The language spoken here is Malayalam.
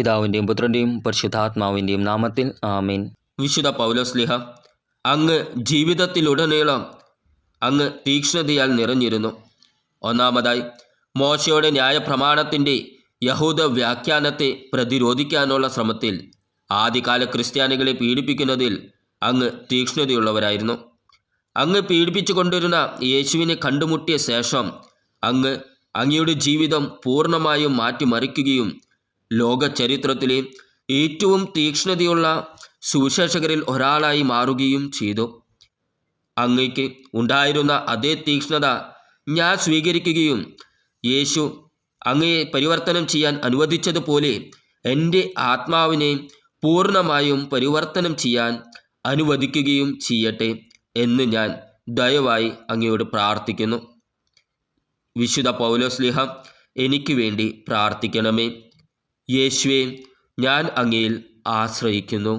പിതാവിന്റെയും പുത്രന്റെയും പരിശുദ്ധാത്മാവിന്റെയും നാമത്തിൽ ആമീൻ. വിശുദ്ധ പൗലോസ്ലിഹ അങ്ങ് ജീവിതത്തിലുടനീളം അങ്ങ് തീക്ഷ്ണതയാൽ നിറഞ്ഞിരുന്നു. ഒന്നാമതായി മോശയുടെ ന്യായപ്രമാണത്തിന്റെ യഹൂദ വ്യാഖ്യാനത്തെ പ്രതിരോധിക്കാനുള്ള ശ്രമത്തിൽ ആദ്യകാല ക്രിസ്ത്യാനികളെ പീഡിപ്പിക്കുന്നതിൽ അങ്ങ് തീക്ഷ്ണതയുള്ളവരായിരുന്നു. അങ്ങ് പീഡിപ്പിച്ചു കൊണ്ടിരുന്ന യേശുവിനെ കണ്ടുമുട്ടിയ ശേഷം അങ്ങ് അങ്ങയുടെ ജീവിതം പൂർണമായും മാറ്റിമറിക്കുകയും ലോക ചരിത്രത്തിലെ ഏറ്റവും തീക്ഷ്ണതയുള്ള സുവിശേഷകരിൽ ഒരാളായി മാറുകയും ചെയ്തു. അങ്ങയ്ക്ക് ഉണ്ടായിരുന്ന അതേ തീക്ഷ്ണത ഞാൻ സ്വീകരിക്കുകയും യേശു അങ്ങയെ പരിവർത്തനം ചെയ്യാൻ അനുവദിച്ചതുപോലെ എന്റെ ആത്മാവിനെ പൂർണമായും പരിവർത്തനം ചെയ്യാൻ അനുവദിക്കുകയും ചെയ്യട്ടെ എന്ന് ഞാൻ ദയവായി അങ്ങയോട് പ്രാർത്ഥിക്കുന്നു. വിശുദ്ധ പൗലോസ്ലിഹ എനിക്ക് വേണ്ടി പ്രാർത്ഥിക്കണമേ. യേശുവെ ഞാൻ അങ്ങയിൽ ആശ്രയിക്കുന്നു.